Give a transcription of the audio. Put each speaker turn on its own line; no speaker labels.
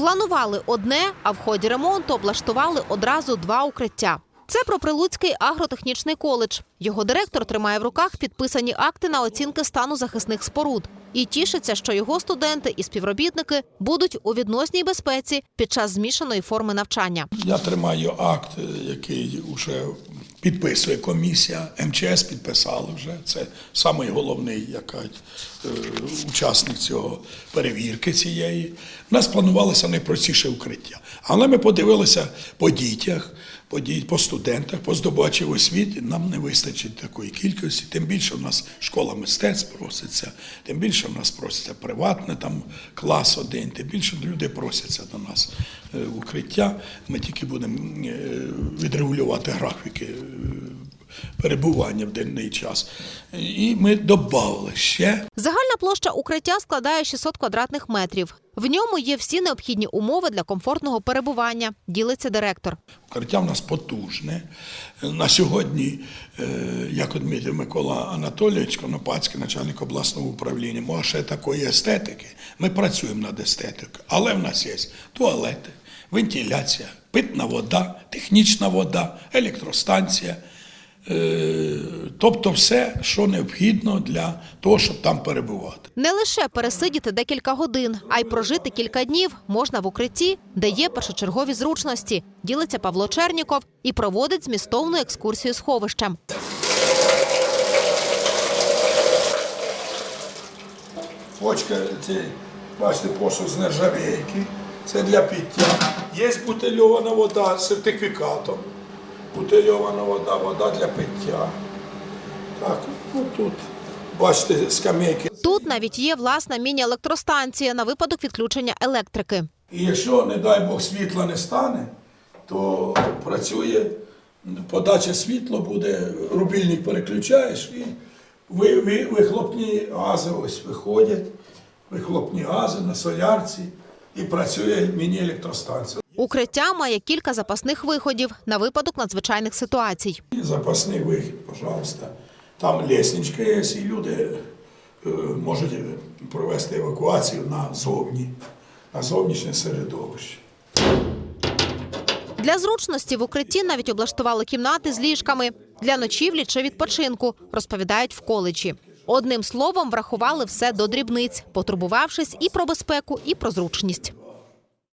Планували одне, а в ході ремонту облаштували одразу два укриття. Це про Прилуцький агротехнічний коледж. Його директор тримає в руках підписані акти на оцінки стану захисних споруд і тішиться, що його студенти і співробітники будуть у відносній безпеці під час змішаної форми навчання.
Я тримаю акт, який вже підписує комісія. МЧС підписали вже. Це самий головний як е, учасник цього перевірки цієї. У нас планувалося найпростіше укриття. Але ми подивилися по дітях, по, діт- по студентах, по здобувачів освіті. Нам не вистачить такої кількості. Тим більше в нас школа мистецтв проситься, тим більше в нас проситься приватне там клас один, тим більше люди просяться до нас е, в укриття. Ми тільки будемо е, відрегулювати графіки е, перебування в денний час. І ми додали ще
Загальна площа укриття складає 600 квадратних метрів. В ньому є всі необхідні умови для комфортного перебування. Ділиться директор.
Укриття в нас потужне. На сьогодні, е, як відмітив Микола Анатолійович Конопацький, начальник обласного управління, може ще такої естетики. Ми працюємо над естетикою, але в нас є туалети, вентиляція, питна вода, технічна вода, електростанція. Е, Тобто все, що необхідно для того, щоб там перебувати.
Не лише пересидіти декілька годин, а й прожити кілька днів можна в укритті, де є першочергові зручності. Ділиться Павло Черніков і проводить змістовну екскурсію сховищем.
Почка, ці, бачите, посуд з нержавійки. Це для пиття. Є бутильована вода з сертифікатом. Бутильована вода, вода для пиття. Так, ну тут, бачите, скамейки.
Тут навіть є власна міні-електростанція на випадок відключення електрики.
І якщо, не дай Бог, світла не стане, то працює подача світла, буде, рубільник переключаєш і ви, ви, вихлопні гази ось виходять, вихлопні гази на солярці і працює міні-електростанція.
Укриття має кілька запасних виходів на випадок надзвичайних ситуацій.
Запасний вихід, пожалуйста. Там лісничка є, і люди е, можуть провести евакуацію на зовні, на зовнішнє середовище.
Для зручності в укритті навіть облаштували кімнати з ліжками для ночівлі чи відпочинку, розповідають в коледжі. Одним словом, врахували все до дрібниць, потурбувавшись і про безпеку, і про зручність.